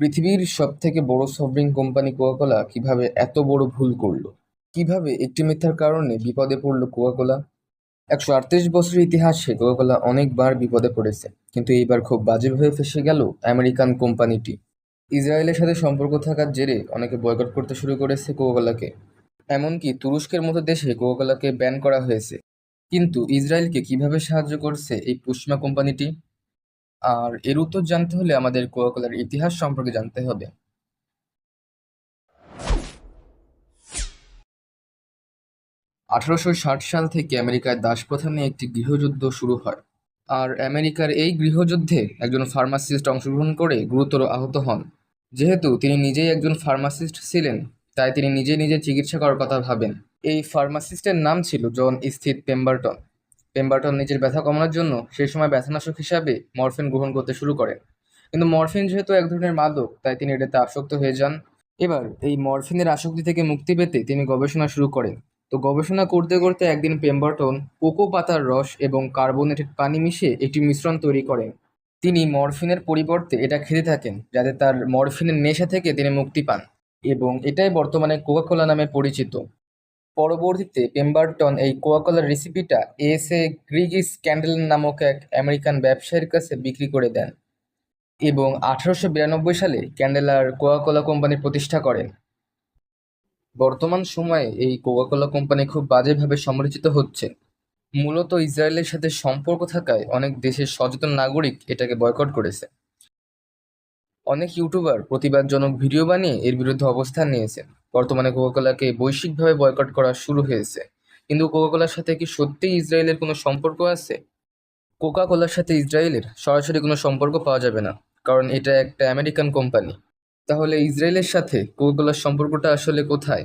পৃথিবীর সবথেকে বড় সফট কোম্পানি কোকাকোলা কীভাবে এত বড় ভুল করল? কীভাবে একটি মিথ্যার কারণে বিপদে পড়ল কোকাকোলা? একশো আটত্রিশ বছরের ইতিহাসে কোকাকোলা অনেকবার বিপদে পড়েছে, কিন্তু এইবার খুব বাজেভাবে ফেসে গেল আমেরিকান কোম্পানিটি। ইসরায়েলের সাথে সম্পর্ক থাকার জেরে অনেকে বয়কট করতে শুরু করেছে কোকাকোলাকে। এমনকি তুরস্কের মতো দেশে কোকাকোলাকে ব্যান করা হয়েছে। কিন্তু ইসরায়েলকে কীভাবে সাহায্য করছে এই পুষ্মা কোম্পানিটি? আর এর উত্তর জানতে হলে আমাদের কোকাকোলার ইতিহাস সম্পর্কে জানতে হবে। আঠারোশো ষাট সাল থেকে আমেরিকায় দাসপ্রথা নিয়ে একটি গৃহযুদ্ধ শুরু হয়। আর আমেরিকার এই গৃহযুদ্ধে একজন ফার্মাসিস্ট অংশগ্রহণ করে গুরুতর আহত হন। যেহেতু তিনি নিজেই একজন ফার্মাসিস্ট ছিলেন, তাই তিনি নিজে নিজে চিকিৎসা করার কথা ভাবেন। এই ফার্মাসিস্টের নাম ছিল জন স্থিত পেম্বারটন। পেম্বারটন নিজের ব্যথা কমানোর জন্য সেই সময় ব্যথানাশক হিসাবে মরফিন গ্রহণ করতে শুরু করেন। কিন্তু মরফিন যেহেতু এক ধরনের মাদক, তাই তিনি এটাতে আসক্ত হয়ে যান। এবার এই মরফিনের আসক্তি থেকে মুক্তি পেতে তিনি গবেষণা শুরু করেন। তো গবেষণা করতে করতে একদিন পেম্বারটন কোকো পাতার রস এবং কার্বোনেটেড পানি মিশিয়ে একটি মিশ্রণ তৈরি করেন। তিনি মরফিনের পরিবর্তে এটা খেতে থাকেন, যাতে তার মরফিনের নেশা থেকে তিনি মুক্তি পান। এবং এটাই বর্তমানে কোকাকোলা নামে পরিচিত। পরবর্তীতে পেম্বারটন এই কোকাকোলার রেসিপিটা এস এ গ্রিগিস ক্যান্ডেল নামক এক আমেরিকান ব্যবসায়ীর কাছে বিক্রি করে দেন এবং আঠারোশো বিরানব্বই সালে ক্যান্ডেলার কোকাকোলা কোম্পানি প্রতিষ্ঠা করেন। বর্তমান সময়ে এই কোকাকোলা কোম্পানি খুব বাজেভাবে সমালোচিত হচ্ছে। মূলত ইসরায়েলের সাথে সম্পর্ক থাকায় অনেক দেশের সচেতন নাগরিক এটাকে বয়কট করেছে। অনেক ইউটিউবার প্রতিবাদজনক ভিডিও বানিয়ে এর বিরুদ্ধে অবস্থান নিয়েছে বর্তমানে কোকাকোলাকে বৈশ্বিকভাবে বয়কট করা শুরু হয়েছে। কিন্তু কোকাকোলার সাথে কি সত্যিই ইসরায়েলের কোনো সম্পর্ক আছে? কোকাকোলার সাথে ইসরায়েলের সরাসরি কোনো সম্পর্ক পাওয়া যাবে না, কারণ এটা একটা আমেরিকান কোম্পানি তাহলে ইসরায়েলের সাথে কোকাকোলার সম্পর্কটা আসলে কোথায়?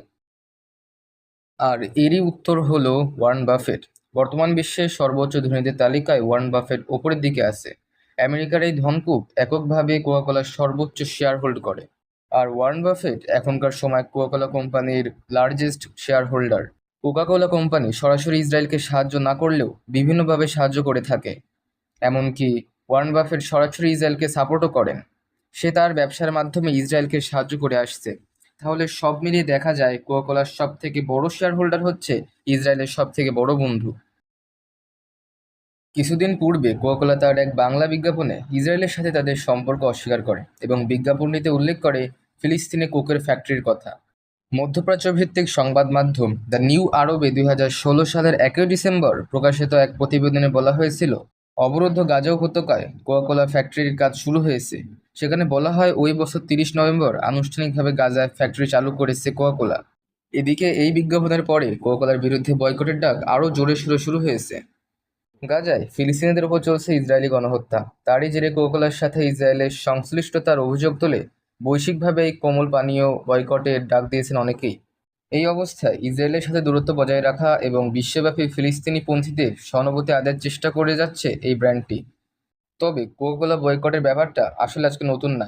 আর এরই উত্তর হলো ওয়ার্ন বাফেট বর্তমান বিশ্বের সর্বোচ্চ ধনীদের তালিকায় ওয়ার্ন বাফেট ওপরের দিকে আছে। আমেরিকার এই ধনকূপ এককভাবে কোকাকোলার সর্বোচ্চ শেয়ার হোল্ড করে। আর ওয়ার্ন বাফেট এখনকার সময় কোকাকোলা কোম্পানির largest shareholder Coca Cola company সরাসরি ইসরায়েলকে সাহায্য না করলেও বিভিন্নভাবে সাহায্য করে থাকে। এমনকি ওয়ার্ন বাফেট সরাসরি ইসরায়েলকে সাপোর্টও করেন। সে তার ব্যবসার মাধ্যমে ইসরায়েলকে সাহায্য করে আসছে। তাহলে সব মিলিয়ে দেখা যায় কোকাকোলার সব থেকে বড় শেয়ার হোল্ডার হচ্ছে ইসরায়েলের সব থেকে বড় বন্ধু। কিছুদিন পূর্বে কোকাকোলা তার এক বাংলা বিজ্ঞাপনে ইসরায়েলের সাথে তাদের সম্পর্ক অস্বীকার করে এবং বিজ্ঞাপনটিতে উল্লেখ করে ফিলিস্তিনে কোকের ফ্যাক্টরির কথা। মধ্যপ্রাচ্য ভিত্তিক সংবাদ মাধ্যম দ্য নিউ আরবে দুই হাজার ষোলো সালের একই ডিসেম্বর প্রকাশিত এক প্রতিবেদনে বলা হয়েছিল, অবরুদ্ধ গাজা উপত্যকায় কোকাকোলা ফ্যাক্টরির কাজ শুরু হয়েছে। সেখানে বলা হয়, ওই বছর তিরিশ নভেম্বর আনুষ্ঠানিকভাবে গাজায় ফ্যাক্টরি চালু করেছে কোয়াকোলা। এদিকে এই বিজ্ঞাপনের পরে কোকাকোলার বিরুদ্ধে বয়কটের ডাক আরও জোরে সুরে শুরু হয়েছে। গাজায় ফিলিস্তিনিদের উপর চলছে ইসরায়েলি গণহত্যা। তারই জেরে কোকাকোলার সাথে ইসরায়েলের সংশ্লিষ্টতার অভিযোগ তোলে বৈশ্বিকভাবে এই কোমল পানীয় বয়কটের ডাক দিয়েছেন অনেকেই। এই অবস্থায় ইসরায়েলের সাথে দূরত্ব বজায় রাখা এবং বিশ্বব্যাপী ফিলিস্তিনি পন্থীদের সহানুভূতি আদায়ের চেষ্টা করে যাচ্ছে এই ব্র্যান্ডটি। তবে কোকোলা বয়কটের ব্যাপারটা আসলে আজকে নতুন না।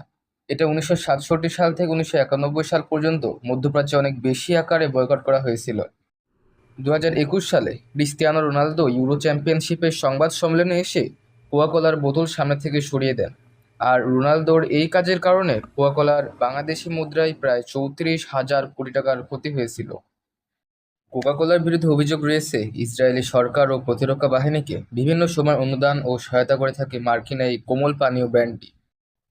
এটা উনিশশো সাতষট্টি সাল থেকে উনিশশো একানব্বই সাল পর্যন্ত মধ্যপ্রাচ্যে অনেক বেশি আকারে বয়কট করা হয়েছিল। দু সালে ক্রিস্তিয়ানো রোনালদো ইউরো চ্যাম্পিয়নশিপের সংবাদ সম্মেলনে এসে কোয়াকোলার বোতল সামনে থেকে সরিয়ে দেন। আর রোনালদোর এই কাজের কারণে কোয়াকোলার বাংলাদেশি মুদ্রায় প্রায় চৌত্রিশ হাজার কোটি টাকার ক্ষতি হয়েছিল। কোকাকোলার বিরুদ্ধে অভিযোগ রয়েছে, ইসরায়েলি সরকার ও প্রতিরক্ষা বাহিনীকে বিভিন্ন সময় অনুদান ও সহায়তা করে থাকে মার্কিন এই কোমল পানীয় ব্র্যান্ডটি।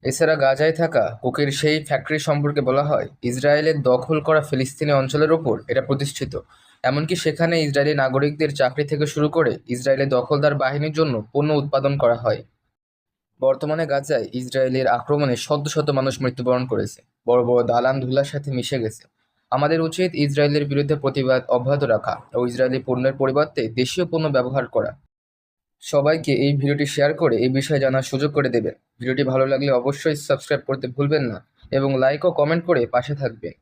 এছাড়া গাজায় থাকা কোকের সেই ফ্যাক্টরি সম্পর্কে বলা হয়, ইসরায়েলের দখল করা ফিলিস্তিনি অঞ্চলের ওপর এটা প্রতিষ্ঠিত। এমনকি সেখানে ইসরায়েলি নাগরিকদের চাকরি থেকে শুরু করে ইসরায়েলের দখলদার বাহিনীর জন্য পণ্য উৎপাদন করা হয়। বর্তমানে গাজায় ইসরায়েলের আক্রমণে শত শত মানুষ মৃত্যুবরণ করেছে। বড় বড় দালান ধুলার সাথে মিশে গেছে। আমাদের উচিত ইসরায়েলের বিরুদ্ধে প্রতিবাদ অব্যাহত রাখা ও ইসরায়েলি পণ্যের পরিবর্তে দেশীয় পণ্য ব্যবহার করা। সবাইকে এই ভিডিওটি শেয়ার করে এই বিষয়ে জানার সুযোগ করে দেবেন। ভিডিওটি ভালো লাগলে অবশ্যই সাবস্ক্রাইব করতে ভুলবেন না এবং লাইক ও কমেন্ট করে পাশে থাকবেন।